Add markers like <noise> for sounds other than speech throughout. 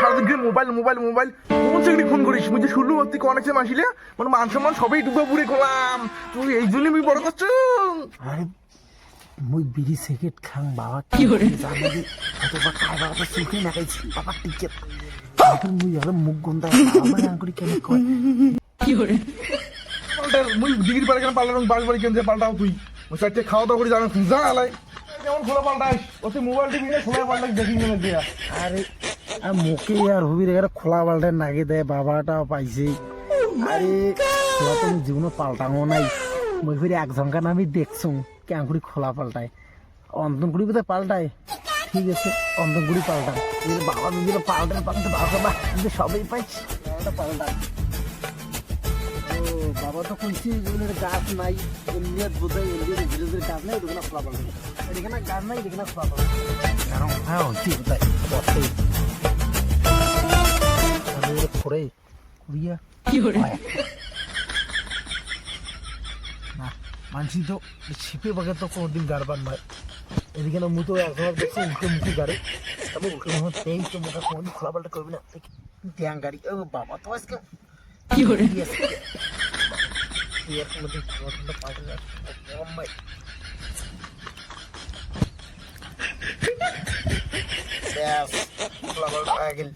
সারাদিন ঘিরে mobile mobile mobile কোন চাকরি ফোন করিস? মুই যে শুনলু তুই কোন আছে মাসিলে মানে মান সম্মান সবই ডুবে পুড়ে খোলাম তুই এই জন্যই মুই বড় করছ। আরে মুই বিড়ি সিগারেট খাং বাবা। কি করে জানি অথবা খাই বাবা তো না খাইছি বাবা টিকে। এখন মুই আর মুখ গন্ধা আমার আঙ্গুরি কেন কয়? পাল্টা মুই ডিগ্রি পারে কেন পাল্টানো বাড়ি বাড়ি কেন যে পাল্টাও তুই? ওই চারটে খাওয়া দাওয়া করে জানো যা আলাই। কেমন খোলা পাল্টাইস ওতে মোবাইল টিভি না খোলা পাল্টাই দেখি গেলে দিয়া আরে আর মুখে আর হবি রে খোলা পাল্টে নাগে দেয় বাবাটা পাইছে। আরে খোলা তো জীবনে পাল্টানো নাই। মুই ফিরে এক ঝঙ্কা আমি দেখছুম ক্যাঙ্কুরি খোলা পাল্টায়। অন্তনগুড়ি বোধহয় পাল্টায়। ঠিক আছে অন্তনগুড়ি পাল্টায়। এর বাবা নিজের পাল্টায় পাল্টে বাবা বা সবই পাইছি। পাল্টায়। বাবা তো কইছি এগুলোর গাছ নাই। এমনিয়াত বোধহয় এমনি ধীরে ধীরে গাছ নাই এদিকে খোলা পাল্টায়। এদিকে গাছ নাই এদিকে খোলা পাল্টায়। কারণ হ্যাঁ হচ্ছে বোধহয়। কুড়িয়া <laughs> না মানসি তো ছিপে বাগে তো কোনোদিন গাড়বার নয় এদিকে না মুতো একবার দেখছি উল্টে মুখে গাড়ি। তবে উল্টে মুখে তেই তো মুখে কোনোদিন খোলা পাল্টা করবি না। ড্যাং গাড়ি। ও বাবা তো আজকে কি করে এর মধ্যে খোলা পাল্টা যাচ্ছে ভাই। খোলা গেল।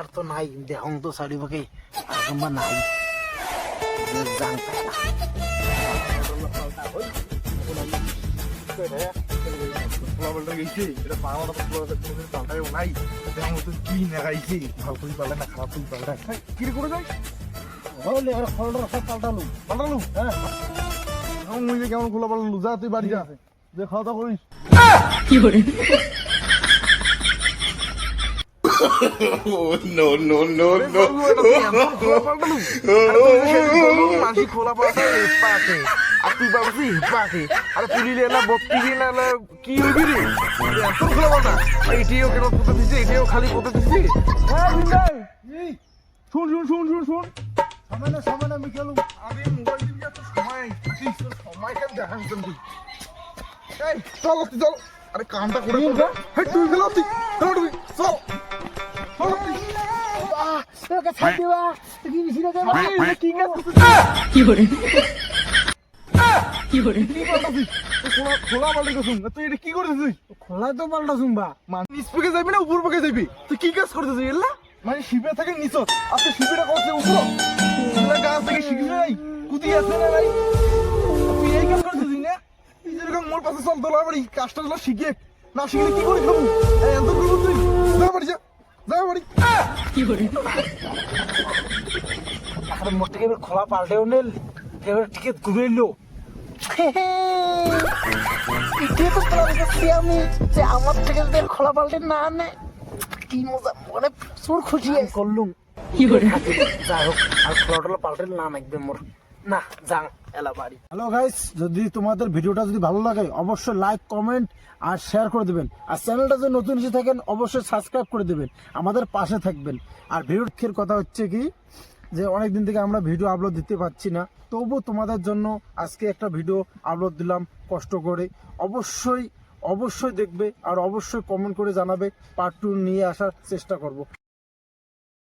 আর তো নাই দেখুন তো চারিপাশে আর কোনবা নাই। জান পায় না কি করে করে কি করে হ্যাঁ। এখন মুই যে কেমন খোলা পাল্টালু যা তুই বাড়ি যা। যে খাওয়া দাওয়া করিস <laughs> no, no, no, no. মাসি খোলা পাল্টা পাকে আর তুই বাবসি পাকে আর পুলিলে এলা বত্তি না কি হইবি রে এত খোলা পাল্টা এটিও কেন পোতে দিছে এটিও খালি পোতে দিছে শুন শুন শুন শুন শুন সামান্য সামান্য মিশালু আরে মোবাইল টিভি এত সময় সময় কেন দেখান তুই এই চল চল আরে কামটা করে তুই গেল তুই চল তোকে ছাড় দিবা কি বেশি না দেবা আরে কি কাজ করছিস কি করে? কি করে? কি করতেছিস? তুই খোলা খোলা পাল্টে গেছিস তুই এটা কি করতেছিস? খোলা তো পাল্টা শুনবা। মানে নিচ পেকে যাবি না উপর পেকে যাবি? তুই কি কাজ করতেছিস এলা মানে শিবে থাকে নিচ আচ্ছা শিবেটা করছে উপর। এলা গাছ থেকে শিখিস নাই? কুদি আছে না নাই? তুই এই কাজ করতেছিস না? তুই যেরকম মোর পাশে চল তোলা বাড়ি। কাজটা শিখে। না শিখলে কি করে খাব? এত করব তুই। কি করে আর মোটে এবার খোলা পাল্টেও নেল এবার টিকিট ঘুরেলো এটা তো প্ল্যান আমি যে আমার থেকে যদি খোলা পাল্টে না নেয় কি মজা মানে প্রচুর খুশি করলুম কি করে যাই হোক আর খোলা টোলা পাল্টে না নাকবে মোর না যাং। হ্যালো গাইস যদি তোমাদের ভিডিওটা যদি ভালো লাগে, অবশ্যই লাইক কমেন্ট আর শেয়ার করে দেবেন। আর চ্যানেলটা যদি নতুন এসে থাকেন, অবশ্যই সাবস্ক্রাইব করে দেবেন। আমাদের পাশে থাকবেন। আর ভিডিওর কথা হচ্ছে কি, যে অনেক দিন থেকে আমরা ভিডিও আপলোড দিতে পারছি না। তবু তোমাদের জন্য আজকে একটা ভিডিও আপলোড দিলাম, কষ্ট করে। অবশ্যই অবশ্যই দেখবে আর অবশ্যই কমেন্ট করে জানাবে। পার্ট টু নিয়ে আসার চেষ্টা করব।